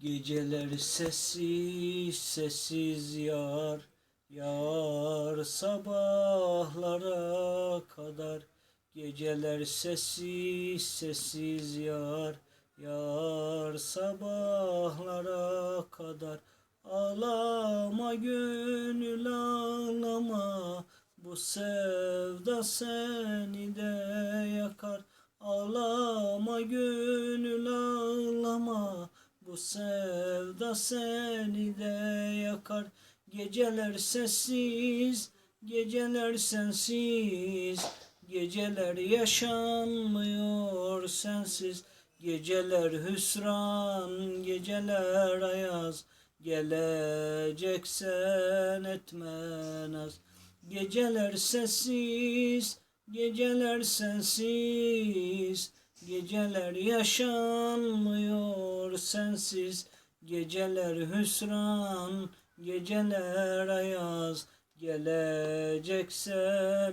Geceler sessiz sessiz yar Yar sabahlara kadar. Geceler sessiz sessiz yar Yar sabahlara kadar. Ağlama gönül ağlama Bu sevda seni de yakar. Ağlama gönül sevda seni de yakar. Geceler sessiz Geceler sensiz. Geceler yaşanmıyor sensiz. Geceler hüsran, geceler ayaz. Geleceksen etme naz Geceler sessiz, geceler sensiz Geceler yaşanmıyor sensiz. Geceler hüsran, geceler ayaz. Geleceksen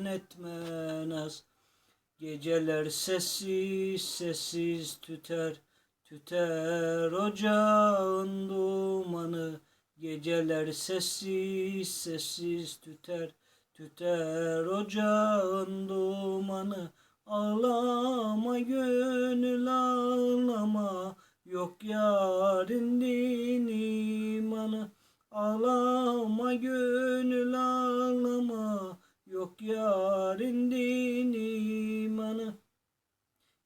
etme naz Geceler sessiz sessiz tüter. Tüter ocağın dumanı. Geceler sessiz sessiz tüter. Tüter ocağın dumanı. Ağlama yarın din imanı Ağlama gönül ağlama. Yok yarın din imanı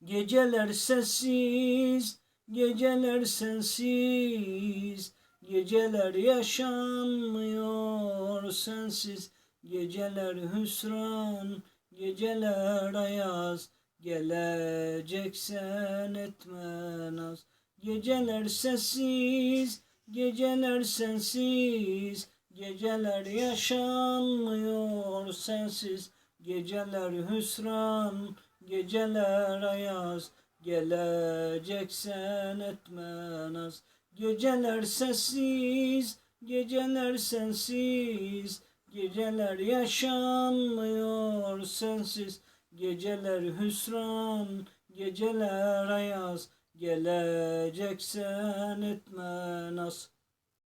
Geceler sessiz, geceler sensiz, geceler yaşanmıyor sensiz, geceler hüsran, geceler ayaz, geleceksen etme naz. Geceler sessiz, geceler sensiz, geceler yaşanmıyor sensiz, geceler hüsran, Geceler ayaz, geleceksen etme naz. Geceler sessiz, geceler sensiz, geceler yaşanmıyor sensiz. Geceler hüsran, geceler ayaz, geleceksen etme naz.